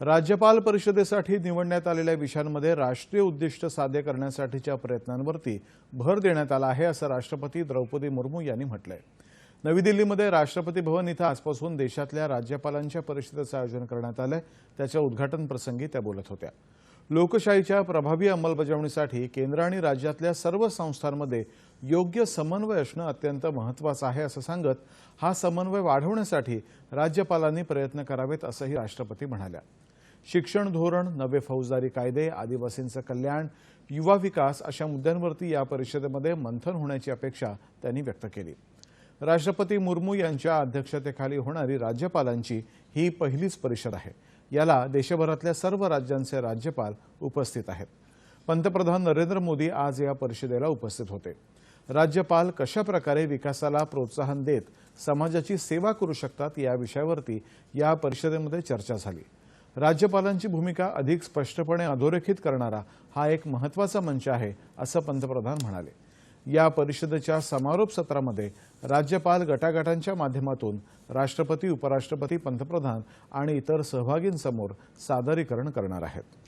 राज्यपाल परिषदेसाठी निवडण्यात आलेल्या विषयांमध्ये राष्ट्रीय उद्दिष्ट साध्य करण्यासाठीच्या प्रयत्नांवरती भर देण्यात आला आहे असं राष्ट्रपती द्रौपदी मुर्मू यांनी म्हटलंय. नवी दिल्लीमध्ये राष्ट्रपती भवन इथं आजपासून देशातल्या राज्यपालांच्या परिषदेचं आयोजन करण्यात आलंय. त्याच्या उद्घाटन प्रसंगी त्या बोलत होत्या. लोकशाहीच्या प्रभावी अंमलबजावणीसाठी केंद्र आणि राज्यातल्या सर्व संस्थांमध्ये योग्य समन्वय असणं अत्यंत महत्त्वाचं आहे असं सांगत हा समन्वय वाढवण्यासाठी राज्यपालांनी प्रयत्न करावेत असंही राष्ट्रपती म्हणाल्या. शिक्षण धोरण नवे फौजदारी कायदे आदिवासींचं कल्याण युवा विकास अशा मुद्द्यांवरती या परिषदेमध्ये मंथन होण्याची अपेक्षा त्यांनी व्यक्त केली. राष्ट्रपती मुर्मू यांच्या अध्यक्षतेखाली होणारी राज्यपालांची ही पहिलीच परिषद आहे. याला देशभरातल्या सर्व राज्यांचे राज्यपाल उपस्थित आहेत. पंतप्रधान नरेंद्र मोदी आज या परिषदेला उपस्थित होते. राज्यपाल कशा प्रकारे विकासाला प्रोत्साहन देत समाजाची सेवा करू शकतात या विषयावरती या परिषदेमध्ये चर्चा झाली. राज्यपालांची भूमिका अधिक स्पष्टपणे अधोरेखित करणारा हा एक महत्त्वाचा मंच आहे असं पंतप्रधान म्हणाले. या परिषदेच्या समारोप सत्रामध्ये राज्यपाल गटागटांच्या माध्यमातून राष्ट्रपती उपराष्ट्रपती पंतप्रधान आणि इतर सहभागींसमोर सादरीकरण करणार आहेत.